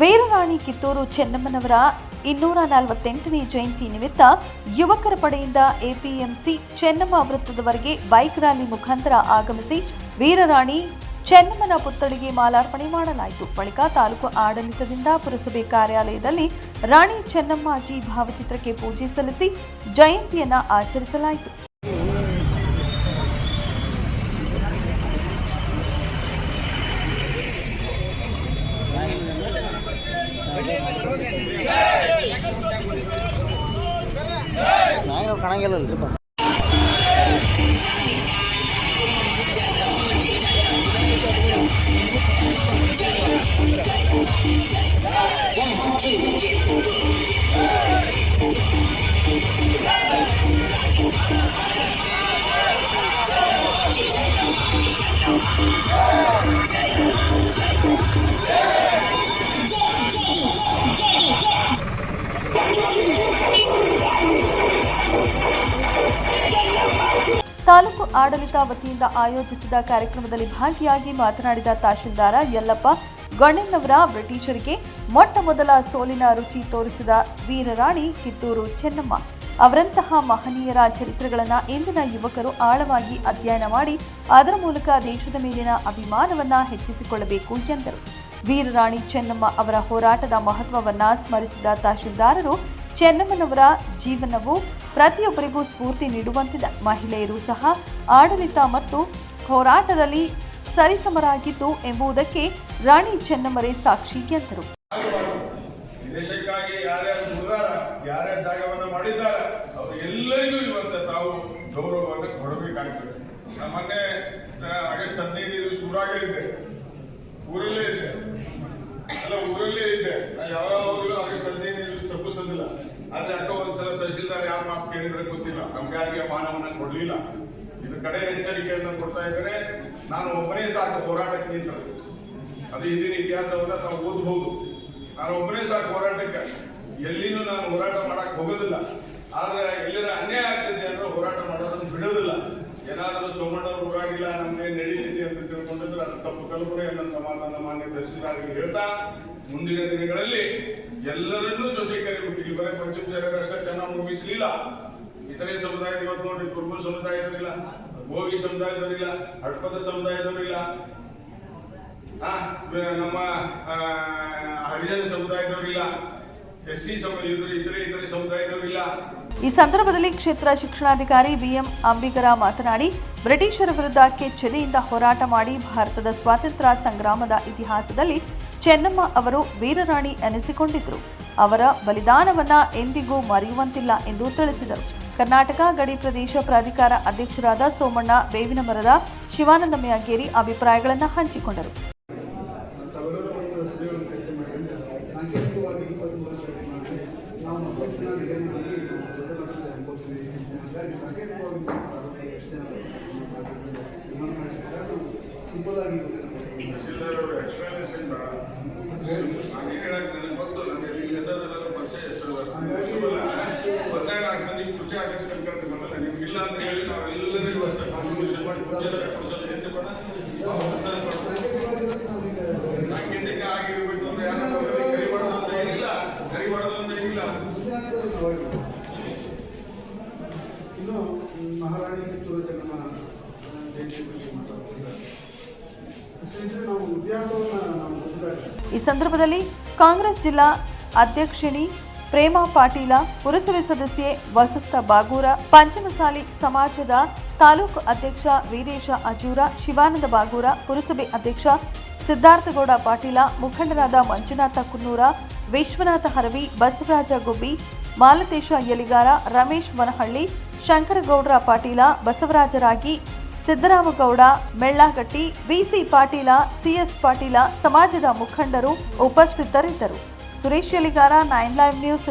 ವೀರರಾಣಿ ಕಿತ್ತೂರು ಚೆನ್ನಮ್ಮನವರ ಇನ್ನೂರ ನಲವತ್ತೆಂಟನೇ ಜಯಂತಿ ನಿಮಿತ್ತ ಯುವಕರ ಪಡೆಯಿಂದ ಎಪಿಎಂಸಿ ಚೆನ್ನಮ್ಮ ವೃತ್ತದವರೆಗೆ ಬೈಕ್ ರ್ಯಾಲಿ ಮುಖಾಂತರ ಆಗಮಿಸಿ ವೀರರಾಣಿ ಚೆನ್ನಮ್ಮನ ಪುತ್ಥಳಿಗೆ ಮಾಲಾರ್ಪಣೆ ಮಾಡಲಾಯಿತು. ಬಳಿಕ ತಾಲೂಕು ಆಡಳಿತದಿಂದ ಪುರಸಭೆ ಕಾರ್ಯಾಲಯದಲ್ಲಿ ರಾಣಿ ಚೆನ್ನಮ್ಮಾಜಿ ಭಾವಚಿತ್ರಕ್ಕೆ ಪೂಜೆ ಸಲ್ಲಿಸಿ ಜಯಂತಿಯನ್ನ ಆಚರಿಸಲಾಯಿತು. கணங்கள் கணங்கள் இருக்குது One, two, three. ಆಡಳಿತ ವತಿಯಿಂದ ಆಯೋಜಿಸಿದ ಕಾರ್ಯಕ್ರಮದಲ್ಲಿ ಭಾಗಿಯಾಗಿ ಮಾತನಾಡಿದ ತಹಶೀಲ್ದಾರ ಯಲ್ಲಪ್ಪ ಗಣ್ಣನವರ ಬ್ರಿಟಿಷರಿಗೆ ಮೊಟ್ಟ ಮೊದಲ ಸೋಲಿನ ರುಚಿ ತೋರಿಸಿದ ವೀರರಾಣಿ ಕಿತ್ತೂರು ಚೆನ್ನಮ್ಮ. ಅವರಂತಹ ಮಹನೀಯರ ಚರಿತ್ರೆಗಳನ್ನು ಇಂದಿನ ಯುವಕರು ಆಳವಾಗಿ ಅಧ್ಯಯನ ಮಾಡಿ ಅದರ ಮೂಲಕ ದೇಶದ ಮೇಲಿನ ಅಭಿಮಾನವನ್ನು ಹೆಚ್ಚಿಸಿಕೊಳ್ಳಬೇಕು ಎಂದರು. ವೀರರಾಣಿ ಚೆನ್ನಮ್ಮ ಅವರ ಹೋರಾಟದ ಮಹತ್ವವನ್ನು ಸ್ಮರಿಸಿದ ತಹಶೀಲ್ದಾರರು ಚೆನ್ನಮ್ಮನವರ ಜೀವನವು ಪ್ರತಿಯೊಬ್ಬರಿಗೂ ಸ್ಫೂರ್ತಿ ನೀಡುವಂತಿದೆ. ಮಹಿಳೆಯರು ಸಹ ಆಡಳಿತ ಮತ್ತು ಹೋರಾಟದಲ್ಲಿ ಸರಿಸಮರಾಗಿದ್ದು ಎಂಬುದಕ್ಕೆ ರಾಣಿ ಚೆನ್ನಮ್ಮರೇ ಸಾಕ್ಷಿ ಎಂದರು. ದೇಶಕ್ಕಾಗಿ ಯಾರ್ಯಾರು ಯಾರ್ಯಾರು ತ್ಯಾಗವನ್ನು ಮಾಡಿದ್ದಾರೆ ಆದ್ರೆ ಯಾಕೋ ಒಂದ್ಸಲ ತಹಶೀಲ್ದಾರ್ ಯಾರು ಮಾತು ಕೇಳಿದ್ರೆ ಗೊತ್ತಿಲ್ಲ. ನಮ್ಗೆ ಯಾರಿಗೆ ಮಾನವನ್ನ ಕೊಡ್ಲಿಲ್ಲ. ಇದ್ರ ಕಡೆ ಎಚ್ಚರಿಕೆಯನ್ನು ಕೊಡ್ತಾ ಇದ್ರೆ ನಾನು ಒಬ್ಬನೇ ಸಾಕು ಹೋರಾಟಕ್ಕೆ ನಿಂತರು ಅದು ಹಿಂದಿನ ಇತಿಹಾಸವನ್ನ ತಾವು ಓದಬಹುದು ನಾನು ಒಬ್ಬನೇ ಸಾಕು ಹೋರಾಟಕ್ಕೆ. ಎಲ್ಲಿನೂ ನಾನು ಹೋರಾಟ ಮಾಡಕ್ ಹೋಗೋದಿಲ್ಲ. ಆದ್ರೆ ಎಲ್ಲರ ಅನ್ಯಾಯ ಆಗ್ತದೆ ಅಂದ್ರೆ ಹೋರಾಟ ಮಾಡೋದನ್ನು ಬಿಡೋದಿಲ್ಲ. ಏನಾದರೂ ಸೋಮಣ್ಣವ್ರು ಊರಾಗಿಲ್ಲ ನಮ್ಗೆ ನಡೀತಿದೆ ಅಂತ ತಿಳ್ಕೊಂಡಿದ್ರೆ ಅದು ತಪ್ಪು ಕಲ್ಪನೆ ನನ್ನ ಮಾತನ್ನ ಮಾನ್ಯ ತಹಸೀಲ್ದಾರ್ಗೆ ಹೇಳ್ತಾ ಮುಂದಿನ ದಿನಗಳಲ್ಲಿ ಎಲ್ಲರನ್ನೂ ಜೊತೆ ಇಲ್ಲಿ ಬರೀ ಪಂಚಮಸಾರಿ ಅಷ್ಟೇ ಚೆನ್ನಾಗಿ ಮುಗಿಸ್ಲಿಲ್ಲ. ಇತರೆ ಸಮುದಾಯದ ಇವತ್ತು ನೋಡ್ರಿ ಕುರುಬ ಸಮುದಾಯದವರಿಲ್ಲ ಭೋಗಿ ಸಮುದಾಯದವರಿಲ್ಲ ಹಡ್ಪದ ಸಮುದಾಯದವರಿಲ್ಲ ಆ, ನಮ್ಮ ಹರಿಜನ ಸಮುದಾಯದವರಿಲ್ಲ ಎಸ್ ಸಿ ಸಮುದಾಯ ಇತರೆ ಇತರೆ ಸಮುದಾಯದವರಿಲ್ಲ ಈ ಸಂದರ್ಭದಲ್ಲಿ ಕ್ಷೇತ್ರ ಶಿಕ್ಷಣಾಧಿಕಾರಿ ಬಿಎಂ ಅಂಬಿಗರ ಮಾತನಾಡಿ ಬ್ರಿಟಿಷರ ವಿರುದ್ಧ ಕೆಚ್ಚೆದೆಯಿಂದ ಹೋರಾಟ ಮಾಡಿ ಭಾರತದ ಸ್ವಾತಂತ್ರ್ಯ ಸಂಗ್ರಾಮದ ಇತಿಹಾಸದಲ್ಲಿ ಚೆನ್ನಮ್ಮ ಅವರು ವೀರರಾಣಿ ಎನಿಸಿಕೊಂಡಿದ್ದರು ಅವರ ಬಲಿದಾನವನ್ನ ಎಂದಿಗೂ ಮರೆಯುವಂತಿಲ್ಲ ಎಂದು ತಿಳಿಸಿದರು. ಕರ್ನಾಟಕ ಗಡಿ ಪ್ರದೇಶ ಪ್ರಾಧಿಕಾರ ಅಧ್ಯಕ್ಷರಾದ ಸೋಮಣ್ಣ ಬೇವಿನ ಮರದ ಶಿವಾನಂದ ಮೇಯಗೇರಿ ಅಭಿಪ್ರಾಯಗಳನ್ನು ಹಂಚಿಕೊಂಡರು. ಈ ಸಂದರ್ಭದಲ್ಲಿ ಕಾಂಗ್ರೆಸ್ ಜಿಲ್ಲಾ ಅಧ್ಯಕ್ಷಿಣಿ ಪ್ರೇಮಾ ಪಾಟೀಲ ಪುರಸಭೆ ಸದಸ್ಯೆ ವಸಂತ ಬಾಗೂರ ಪಂಚಮಸಾಲಿ ಸಮಾಜದ ತಾಲೂಕು ಅಧ್ಯಕ್ಷ ವೀರೇಶ ಅಜೂರ, ಶಿವಾನಂದ ಬಾಗೂರ, ಪುರಸಭೆ ಅಧ್ಯಕ್ಷ ಸಿದ್ಧಾರ್ಥಗೌಡ ಪಾಟೀಲ, ಮುಖಂಡರಾದ ಮಂಜುನಾಥ ಕುನ್ನೂರ, ವಿಶ್ವನಾಥ ಹರವಿ, ಬಸವರಾಜ ಗುಬ್ಬಿ ಮಾಲತೇಶ ಯಲಿಗಾರ, ರಮೇಶ್ ಮನಹಳ್ಳಿ, ಶಂಕರಗೌಡ್ರ ಪಾಟೀಲ, ಬಸವರಾಜರಾಗಿ, ಸಿದ್ದರಾಮಗೌಡ, ಮೆಳ್ಳಾಗಟ್ಟಿ, ವಿಸಿ ಪಾಟೀಲ, ಸಿಎಸ್ ಪಾಟೀಲ, ಸಮಾಜದ ಮುಖಂಡರು ಉಪಸ್ಥಿತರಿದ್ದರು. Suresh Yaligar, nine live news.